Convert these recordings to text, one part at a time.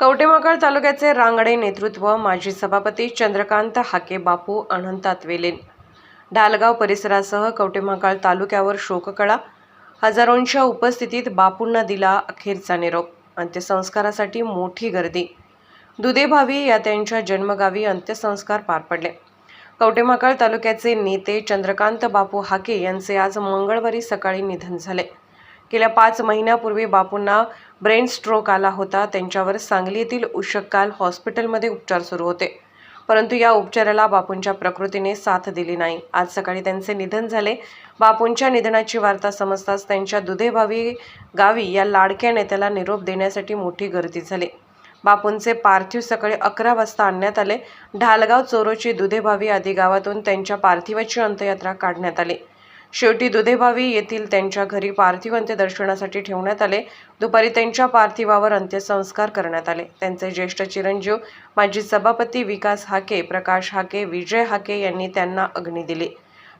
कवटेमाकाळ तालुक्याचे रांगडे नेतृत्व माजी सभापती चंद्रकांत हाके बापू अनंत वेलेन ढालगाव परिसरासह कवटेमाकाळ तालुक्यावर शोककळा. हजारोंच्या उपस्थितीत बापूंना दिला अखेरचा निरोप. अंत्यसंस्कारासाठी मोठी गर्दी. दुधेभावी या त्यांच्या जन्मगावी अंत्यसंस्कार पार पडले. कवटेमाकाळ तालुक्याचे नेते चंद्रकांत बापू हाके यांचे आज मंगळवारी सकाळी निधन झाले. गेल्या पाच महिन्यापूर्वी बापूंना ब्रेन स्ट्रोक आला होता. त्यांच्यावर सांगली येथील उशक्काल हॉस्पिटलमध्ये उपचार सुरू होते. परंतु या उपचाराला बापूंच्या प्रकृतीने साथ दिली नाही. आज सकाळी त्यांचे निधन झाले. बापूंच्या निधनाची वार्ता समजताच त्यांच्या दुधेभावी गावी या लाडक्या नेत्याला निरोप देण्यासाठी मोठी गर्दी झाली. बापूंचे पार्थिव सकाळी अकरा वाजता आणण्यात आले. ढालगाव चोरोची दुधेभावी आदी गावातून त्यांच्या पार्थिवाची अंत्ययात्रा काढण्यात आली. शेवटी दुधेभावी येथील त्यांच्या घरी पार्थिव अंत्यदर्शनासाठी ठेवण्यात आले. दुपारी त्यांच्या पार्थिवावर अंत्यसंस्कार करण्यात आले. त्यांचे ज्येष्ठ चिरंजीव माजी सभापती विकास हाके प्रकाश हाके विजय हाके यांनी त्यांना अग्नी दिली.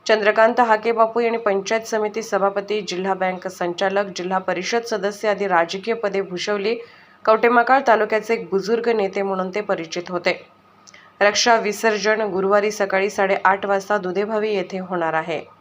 चंद्रकांत हाके बापू यांनी पंचायत समिती सभापती जिल्हा बँक संचालक जिल्हा परिषद सदस्य आदी राजकीय पदे भूषवली. कवटेमाकाळ तालुक्याचे एक बुजुर्ग नेते म्हणून ते परिचित होते. रक्षा विसर्जन गुरुवारी सकाळी साडेआठ वाजता दुधेभावी येथे होणार आहे.